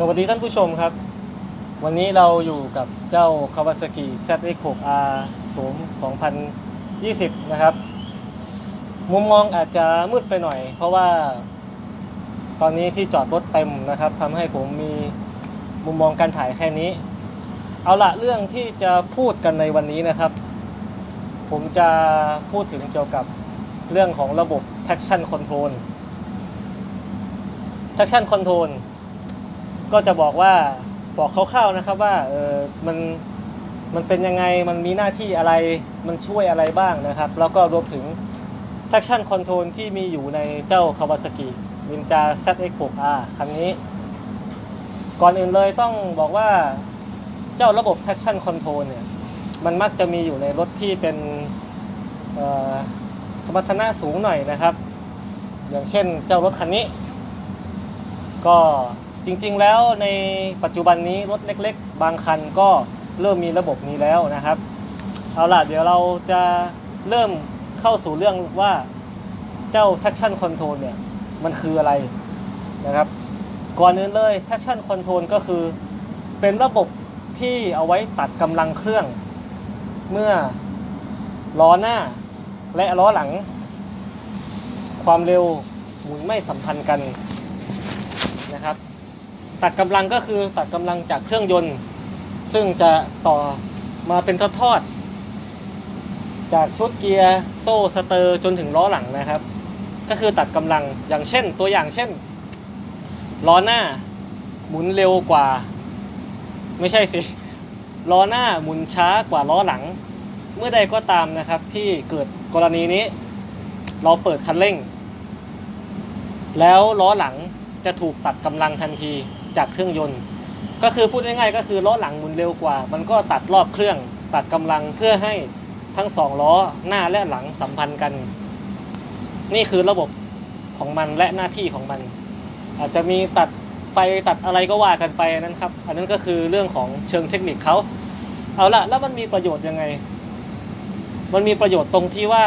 สวัสดีท่านผู้ชมครับ วันนี้เราอยู่กับเจ้า Kawasaki ZX6R สูง2020 นะครับ มุมมองอาจจะมืดไปหน่อย เพราะว่าตอนนี้ที่จอดรถเต็มนะครับทำให้ผมมีมุมมองการถ่ายแค่นี้ เอาละเรื่องที่จะพูดกันในวันนี้นะครับ ผมจะพูดถึงเกี่ยวกับเรื่องของระบบ traction control traction control ก็จะบอกว่าบอกคร่าวๆนะครับว่าเออมันมันเป็นยังไงมันมีหน้าที่อะไรมันช่วยอะไรบ้างนะครับ แล้วก็รวมถึง traction control ที่มีอยู่ในเจ้า Kawasaki Ninja ZX6R คันนี้ ก่อนอื่นเลยต้องบอกว่าเจ้าระบบ traction control เนี่ยมันมักจะมีอยู่ในรถที่เป็นสมรรถนะสูงหน่อยนะครับ อย่างเช่นเจ้ารถคันนี้ ก็ จริงๆแล้วในปัจจุบันนี้รถเล็ก ๆ บางคันก็เริ่มมีระบบนี้แล้วนะครับ เอาล่ะเดี๋ยวเราจะเริ่มเข้าสู่เรื่องว่าเจ้า traction control เนี่ยมันคืออะไรนะครับ ก่อนอื่นเลย traction control ก็คือเป็นระบบที่เอาไว้ตัดกำลังเครื่อง เมื่อล้อหน้าและล้อหลัง ความเร็วหมุนไม่สัมพันธ์กันนะครับ ตัดกำลังก็คือตัดกำลังจากเครื่องยนต์ ซึ่งจะต่อมาเป็นทอดๆจากชุดเกียร์โซ่สเตอร์จนถึงล้อหลังนะครับ ก็คือตัดกำลังอย่างเช่น ตัวอย่างเช่นล้อหน้าหมุนเร็วกว่า ไม่ใช่สิล้อหน้าหมุนช้ากว่าล้อหลัง เมื่อใดก็ตามนะครับที่เกิดกรณีนี้ เราเปิดคันเร่ง แล้วล้อหลังจะถูกตัดกำลังทันที จากเครื่องยนต์ ก็คือพูดง่ายๆก็คือล้อหลังหมุนเร็วกว่า มันก็ตัดรอบเครื่องตัดกำลังเพื่อให้ทั้งสองล้อหน้าและหลังสัมพันธ์กัน นี่คือระบบของมันและหน้าที่ของมัน อาจจะมีตัดไฟตัดอะไรก็ว่ากันไปนั้นครับ อันนั้นก็คือเรื่องของเชิงเทคนิคเขาเอาละแล้วมันมีประโยชน์ยังไง มันมีประโยชน์ตรงที่ว่า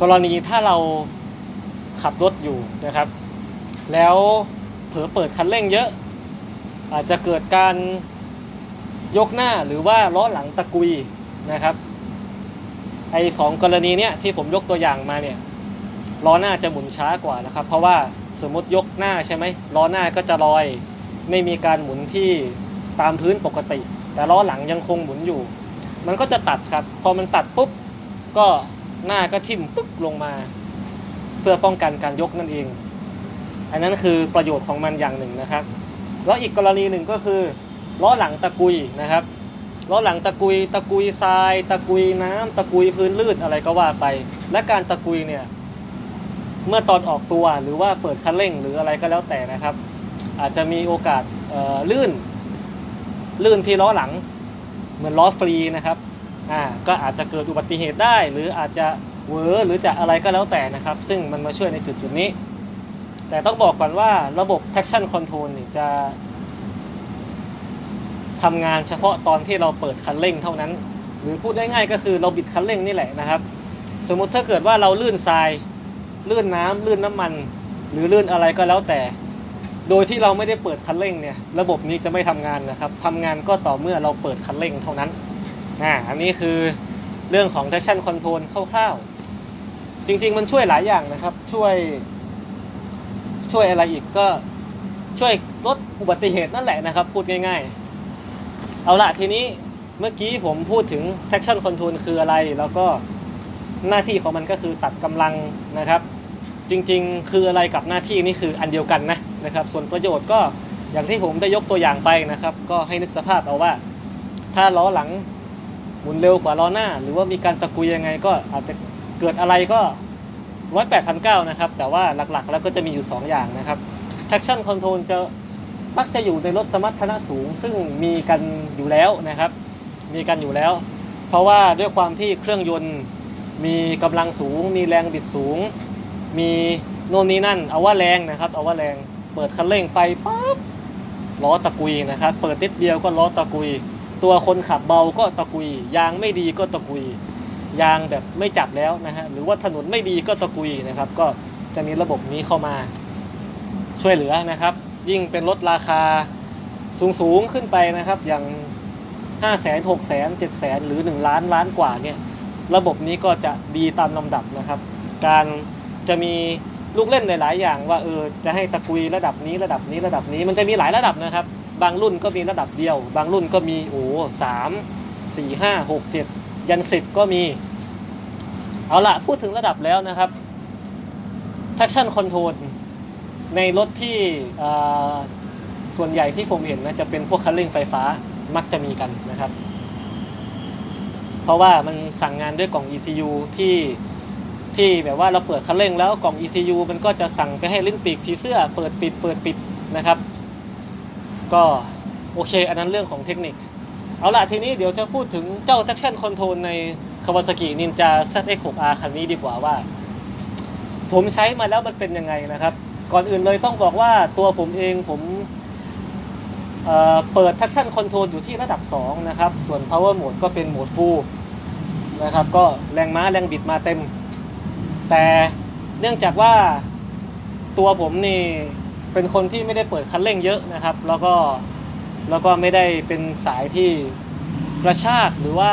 กรณีถ้าเราขับรถอยู่นะครับ แล้ว เผลอเปิดคันเร่งเยอะ อาจจะเกิดการยกหน้าหรือว่าล้อหลังตะกุยนะครับไอ้สองกรณีเนี้ยที่ผมยกตัวอย่างมาเนี่ยล้อหน้าจะหมุนช้ากว่านะครับ เพราะว่าสมมติยกหน้าใช่ไหมล้อหน้าก็จะลอย ไม่มีการหมุนที่ตามพื้นปกติ แต่ล้อหลังยังคงหมุนอยู่ มันก็จะตัดครับ พอมันตัดปุ๊บก็หน้าก็ทิ่มปึ๊กลงมา เพื่อป้องกันการยกนั่นเอง อันนั้นคือประโยชน์ของมันอย่างหนึ่งนะครับ แล้วอีกกรณีหนึ่งก็คือล้อหลังตะกุยนะครับล้อหลังตะกุย ตะกุยทราย ตะกุยน้ำตะกุยพื้นลื่นอะไรก็ว่าไป และการตะกุยเนี่ยเมื่อตอนออกตัวหรือว่าเปิดคันเร่งหรืออะไรก็แล้วแต่นะครับ อาจจะมีโอกาสลื่น ลื่นที่ล้อหลัง เหมือนล้อฟรีนะครับอ่าก็อาจจะเกิดอุบัติเหตุได้ หรืออาจจะเวอหรือจะอะไรก็แล้วแต่นะครับ ซึ่งมันมาช่วยในจุดจุดนี้ แต่ต้องบอกก่อนว่าระบบ traction control นี่จะทำงานเฉพาะตอนที่เราเปิดคันเร่งเท่านั้น หรือพูดง่ายๆก็คือเราบิดคันเร่งนี่แหละนะครับ สมมุติถ้าเกิดว่าเราลื่นทราย ลื่นน้ำลื่นน้ำมัน หรือลื่นอะไรก็แล้วแต่ โดยที่เราไม่ได้เปิดคันเร่งเนี่ย ระบบนี้จะไม่ทำงานนะครับทำงานก็ต่อเมื่อเราเปิดคันเร่งเท่านั้นอ่าอันนี้คือเรื่องของ traction control คร่าวๆ จริงๆ มันช่วยหลายอย่างนะครับ ช่วย ช่วยอะไรอีกก็ช่วยลดอุบัติเหตุนั่นแหละนะครับ พูดง่ายๆ เอาละทีนี้เมื่อกี้ผมพูดถึง traction control คืออะไร แล้วก็หน้าที่ของมันก็คือตัดกำลังนะครับ จริงๆ คืออะไรกับหน้าที่นี่คืออันเดียวกันนะนะครับ ส่วนประโยชน์ก็อย่างที่ผมได้ยกตัวอย่างไปนะครับ ก็ให้นึกสภาพเอาว่า ถ้าล้อหลังหมุนเร็วกว่าล้อหน้า หรือว่ามีการตะกุยยังไงก็อาจจะเกิดอะไรก็ ร้อยแปดพันเก้านะครับแต่ว่าหลักๆแล้วก็จะมีอยู่ 2 อย่างนะครับ traction control จะมักจะอยู่ในรถสมรรถนะสูง ซึ่งมีกันอยู่แล้วนะครับ มีกันอยู่แล้ว เพราะว่าด้วยความที่เครื่องยนต์มีกำลังสูง มีแรงบิดสูง มีโน่นนี่นั่น เอาว่าแรงนะครับ เอาว่าแรงเปิดคันเร่งไปปั๊บล้อตะกุยนะครับ เปิดนิดเดียวก็ล้อตะกุย ตัวคนขับเบาก็ตะกุย ยางไม่ดีก็ตะกุย ยางแบบไม่จับแล้วนะฮะหรือว่าถนนไม่ดีก็ตะกุยนะครับ ก็จะมีระบบนี้เข้ามาช่วยเหลือนะครับ ยิ่งเป็นรถราคาสูงสูงๆขึ้นไปนะครับ อย่าง 5 0 0 0 0 6 0 0 0 0 7 0 0 0 หรือ 1 ล้านล้านกว่าเนี่ยระบบนี้ก็จะดีตามลำดับนะครับ การจะมีลูกเล่นหลาย ๆ อย่างว่าเออจะให้ตะกุยระดับนี้ระดับนี้ระดับนี้มันจะมีหลายระดับนะครับ บางรุ่นก็มีระดับเดียว บางรุ่นก็มีโอ้สามสี่ห้าหกเจ็ด ยันสิบก็มี เอาละพูดถึงระดับแล้วนะครับ traction control ในรถที่ส่วนใหญ่ที่ผมเห็นนะจะเป็นพวกคันเร่งไฟฟ้ามักจะมีกันนะครับ เพราะว่ามันสั่งงานด้วยกล่อง ECU ที่ที่แบบว่าเราเปิดคันเร่งแล้วกล่อง ECU มันก็จะสั่งไปให้ลิ้นปีกผีเสื้อเปิดปิดเปิดปิดนะครับ ก็โอเค อันนั้นเรื่องของเทคนิค เอาล่ะทีนี้เดี๋ยวจะพูดถึงเจ้า traction control ใน Kawasaki Ninja ZX6R คันนี้ดีกว่าว่า ผมใช้มาแล้วมันเป็นยังไงนะครับ ก่อนอื่นเลยต้องบอกว่าตัวผมเองผมเเปิด traction control อยู่ที่ระดับ 2 นะครับ ส่วน power mode ก็เป็นโหมด full นะครับ ก็แรงม้าแรงบิดมาเต็ม แต่เนื่องจากว่าตัวผมนี่เป็นคนที่ไม่ได้เปิดคันเร่งเยอะนะครับ แล้วก็ แล้วก็ไม่ได้เป็นสายที่กระชากหรือว่า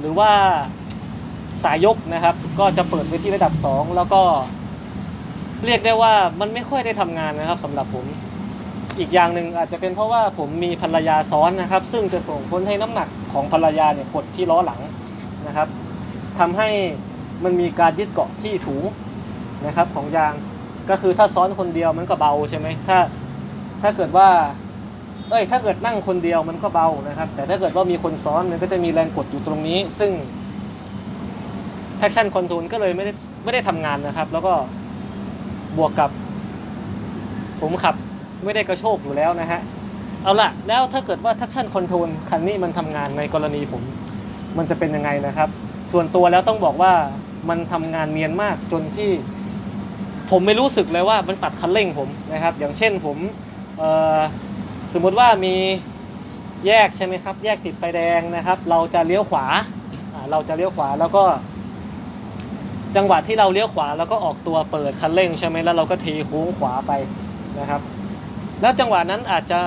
หรือว่าสายยกนะครับ ก็จะเปิดไปที่ระดับ 2 แล้วก็เรียกได้ว่ามันไม่ค่อยได้ทำงานนะครับสำหรับผม อีกอย่างหนึ่งอาจจะเป็นเพราะว่าผมมีภรรยาซ้อนนะครับ ซึ่งจะส่งผลให้น้ำหนักของภรรยาเนี่ยกดที่ล้อหลังนะครับทำให้มันมีการยึดเกาะที่สูงนะครับของยางก็คือถ้าซ้อนคนเดียวมันก็เบาใช่ไหมถ้าถ้าเกิดว่า เอ้ยถ้าเกิดนั่งคนเดียวมันก็เบานะครับ แต่ถ้าเกิดว่ามีคนซ้อนมันก็จะมีแรงกดอยู่ตรงนี้ ซึ่ง traction control ก็เลยไม่ได้ไม่ได้ทำงานนะครับ แล้วก็บวกกับ ผมขับไม่ได้กระโชกอยู่แล้วนะฮะเอาละแล้วถ้าเกิดว่า traction control คันนี้มันทำงานในกรณีผม มันจะเป็นยังไงนะครับ ส่วนตัวแล้วต้องบอกว่ามันทำงานเนียนมากจนที่ ผมไม่รู้สึกเลยว่ามันตัดคันเร่งผมนะครับ อย่างเช่นผมเอ่อ สมมุติว่ามีแยกใช่ไหมครับ แยกติดไฟแดงนะครับ เราจะเลี้ยวขวาเราจะเลี้ยวขวาแล้วก็ จังหวะที่เราเลี้ยวขวาแล้วก็ออกตัวเปิดคันเร่งใช่ไหมแล้วเราก็เทโค้งขวาไปนะครับ แล้วจังหวะนั้นอาจจะ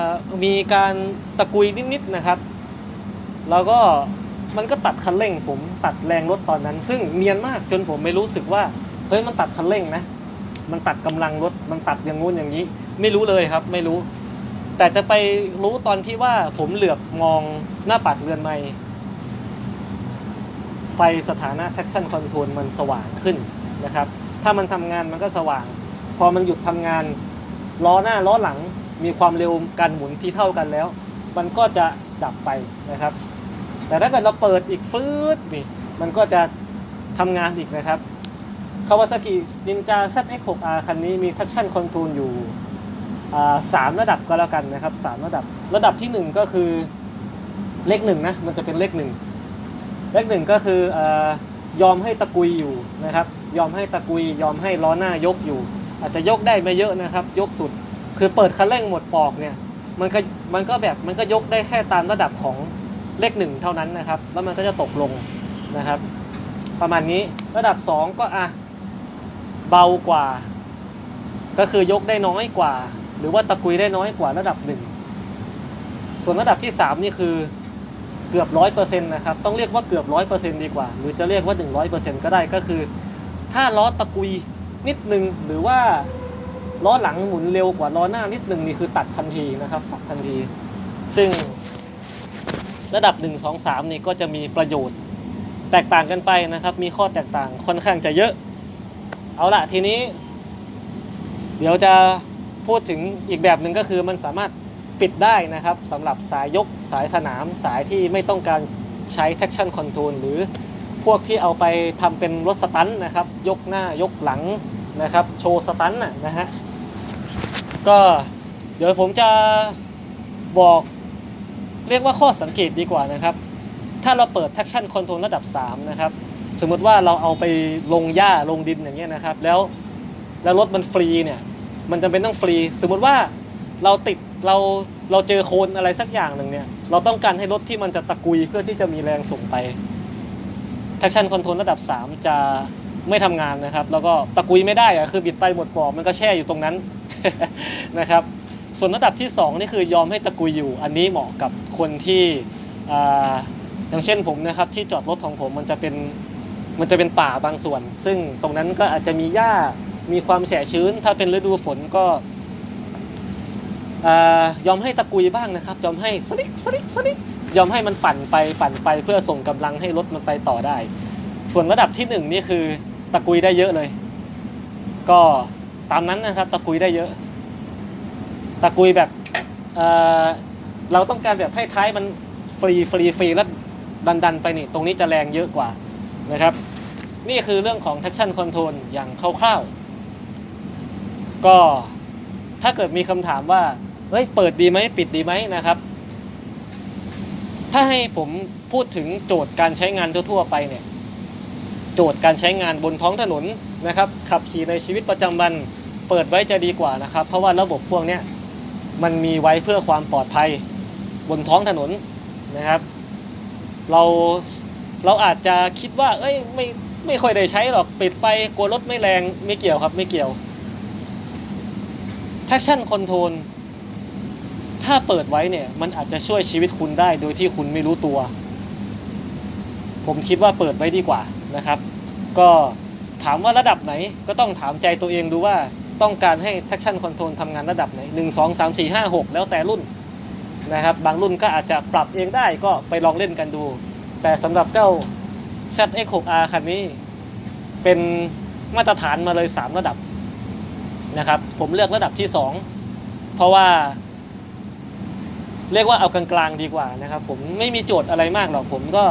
มีการตะกุยนิดๆนะครับ แล้วก็มันก็ตัดคันเร่ง ผมตัดแรงรถตอนนั้น ซึ่งเนียนมากจนผมไม่รู้สึกว่าเฮ้ยมันตัดคันเร่งนะ มันตัดกำลังรถมันตัดอย่างงู้นอย่างนี้ ไม่รู้เลยครับ ไม่รู้ แต่จะไปรู้ตอนที่ว่าผมเหลือบมองหน้าปัดเรือนไม้ไฟสถานะ traction control มันสว่างขึ้นนะครับ ถ้ามันทำงานมันก็สว่าง พอมันหยุดทำงานล้อหน้าล้อหลังมีความเร็วการหมุนที่เท่ากันแล้ว มันก็จะดับไปนะครับ แต่ถ้าเกิดเราเปิดอีกฟืดนี่มันก็จะทำงานอีกนะครับ Kawasaki Ninja ZX6R คันนี้มี traction control อยู่ สามระดับก็แล้วกันนะครับสามระดับระดับที่หนึ่งก็คือเลขหนึ่งนะมันจะเป็นเลขหนึ่งเลขหนึ่งก็คืออยอมให้ตะกุยอยู่นะครับ ยอมให้ตะกุย ยอมให้ล้อหน้ายกอยู่ อาจจะยกได้ไม่เยอะนะครับ ยกสุด คือเปิดคันเร่งหมดปอกเนี่ยมันก็มันก็แบบมันก็ยกได้แค่ตามระดับของเลขหนึ่งเท่านั้นนะครับ แล้วมันก็จะตกลงนะครับ ประมาณนี้ระดับ 2 ก็อะเบากว่า ก็คือยกได้น้อยกว่า หรือว่าตะกุยได้น้อยกว่าระดับ1ส่วนระดับที่ 3 นี่คือเกือบร้อยเปอร์เซ็นต์นะครับต้องเรียกว่าเกือบร้อยเปอร์เซ็นต์ดีกว่า หรือจะเรียกว่า100เปอร์เซ็นต์ก็ได้ก็คือ ถ้าล้อตะกุยนิดนึงหรือว่าล้อหลังหมุนเร็วกว่าล้อหน้านิดนึงนี่คือตัดทันทีนะครับตัดทันที ซึ่งระดับ 1 2 3 นี่ก็จะมีประโยชน์แตกต่างกันไปนะครับ มีข้อแตกต่างค่อนข้างจะเยอะ เอาละทีนี้ เดี๋ยวจะ พูดถึงอีกแบบหนึ่งก็คือมันสามารถปิดได้นะครับสำหรับสายยกสายสนามสายที่ไม่ต้องการใช้ traction control หรือพวกที่เอาไปทำเป็นรถสตันนะครับ ยกหน้ายกหลังนะครับ โชว์สตันน่ะนะฮะก็เดี๋ยวผมจะบอกเรียกว่าข้อสังเกตดีกว่านะครับ ถ้าเราเปิด traction control ระดับ 3 นะครับ สมมติว่าเราเอาไปลงหญ้าลงดินอย่างเงี้ยนะครับ แล้วแล้วรถมันฟรีเนี่ย มันจำเป็นต้องฟรี สมมติว่าเราติดเราเราเจอโคลนอะไรสักอย่างหนึ่งเนี่ย เราต้องการให้รถที่มันจะตะกุยเพื่อที่จะมีแรงส่งไป traction control ระดับ 3 จะไม่ทำงานนะครับ แล้วก็ตะกุยไม่ได้อะคือบิดไปหมดปอกมันก็แช่อยู่ตรงนั้นนะครับส่วนระดับที่สองนี่คือยอมให้ตะกุยอยู่ อันนี้เหมาะกับคนที่ออย่างเช่นผมนะครับที่จอดรถของผมมันจะเป็นมันจะเป็นป่าบางส่วน ซึ่งตรงนั้นก็อาจจะมีหญ้า มีความแฉะชื้น ถ้าเป็นฤดูฝนก็ยอมให้ตะกุยบ้างนะครับ ยอมให้สลิกสลิกสลิกยอมให้มันปั่นไปปั่นไปเพื่อส่งกำลังให้รถมันไปต่อได้ ส่วนระดับที่หนึ่งนี่คือตะกุยได้เยอะเลย ก็ตามนั้นนะครับ ตะกุยได้เยอะ ตะกุยแบบเเราต้องการแบบให้ท้ายมันฟรีฟรีฟรีแล้วดันดันไปนี่ ตรงนี้จะแรงเยอะกว่านะครับ นี่คือเรื่องของ traction control อย่างคร่าวๆ ก็ถ้าเกิดมีคำถามว่าเฮ้ยเปิดดีไหมปิดดีไหมนะครับ ถ้าให้ผมพูดถึงโจทย์การใช้งานทั่วๆไปเนี่ยโจทย์การใช้งานบนท้องถนนนะครับ ขับขี่ในชีวิตประจำวันเปิดไว้จะดีกว่านะครับ เพราะว่าระบบพวกนี้มันมีไว้เพื่อความปลอดภัยบนท้องถนนนะครับ เราเราอาจจะคิดว่า เอ้ยไม่ไม่ค่อยได้ใช้หรอกปิดไปกลัวรถไม่แรงไม่เกี่ยวครับไม่เกี่ยว traction control ถ้าเปิดไว้เนี่ย มันอาจจะช่วยชีวิตคุณได้โดยที่คุณไม่รู้ตัว ผมคิดว่าเปิดไว้ดีกว่านะครับ ก็ถามว่าระดับไหนก็ต้องถามใจตัวเองดูว่าต้องการให้ traction control ทำงานระดับไหน 1 2 3 4 5 6 แล้วแต่รุ่นนะครับ บางรุ่นก็อาจจะปรับเองได้ก็ไปลองเล่นกันดู แต่สำหรับเจ้า ZX6R คันนี้ เป็นมาตรฐานมาเลย 3 ระดับ นะครับ ผมเลือกระดับที่ 2 เพราะว่า เรียกว่าเอากลางๆดีกว่านะครับ ผมไม่มีโจทย์อะไรมากหรอกผมก็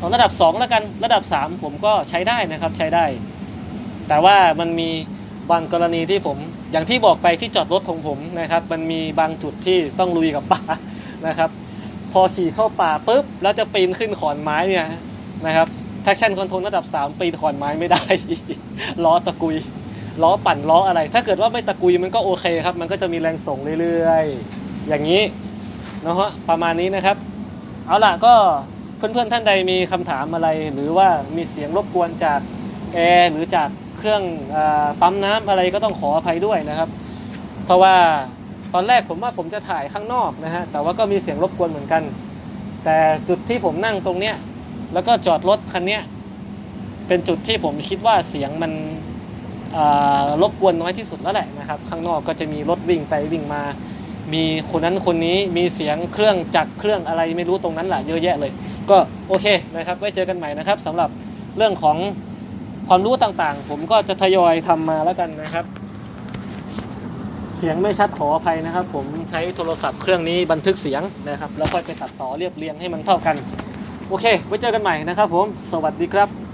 ของระดับ 2 แล้วกันระดับ 3 ผมก็ใช้ได้นะครับใช้ได้ แต่ว่ามันมีบางกรณีที่ผม อย่างที่บอกไปที่จอดรถของผมนะครับ มันมีบางจุดที่ต้องลุยกับป่านะครับ พอขี่เข้าป่าปุ๊บแล้วจะปีนขึ้นขอนไม้เนี่ยนะครับ traction control ระดับ 3 ปีนขอนไม้ไม่ได้ล้อตะกุย ล้อปั่นล้ออะไร ถ้าเกิดว่าไม่ตะกุยมันก็โอเคครับ มันก็จะมีแรงส่งเรื่อยๆ อย่างนี้นะฮะประมาณนี้นะครับ เอาล่ะก็เพื่อนๆท่านใดมีคำถามอะไร หรือว่ามีเสียงรบกวนจากแอร์หรือจากเครื่องอปั๊มน้ำอะไรก็ต้องขออภัยด้วยนะครับ เพราะว่าตอนแรกผมว่าผมจะถ่ายข้างนอกนะฮะแต่ว่าก็มีเสียงรบกวนเหมือนกัน แต่จุดที่ผมนั่งตรงเนี้ยแล้วก็จอดรถคันเนี้ยเป็นจุดที่ผมคิดว่าเสียงมัน รบกวนน้อยที่สุดแล้วแหละนะครับ ข้างนอกก็จะมีรถวิ่งไปวิ่งมา มีคนนั้นคนนี้มีเสียงเครื่องจักรเครื่องอะไรไม่รู้ตรงนั้นแหละเยอะแยะเลย ก็โอเคนะครับไว้เจอกันใหม่นะครับสำหรับเรื่องของความรู้ต่างๆ ผมก็จะทยอยทำมาแล้วกันนะครับ เสียงไม่ชัดขออภัยนะครับ ผมใช้โทรศัพท์เครื่องนี้บันทึกเสียงนะครับ แล้วค่อยไปตัดต่อเรียบเรียงให้มันเท่ากัน โอเค ไว้เจอกันใหม่นะครับผม สวัสดีครับ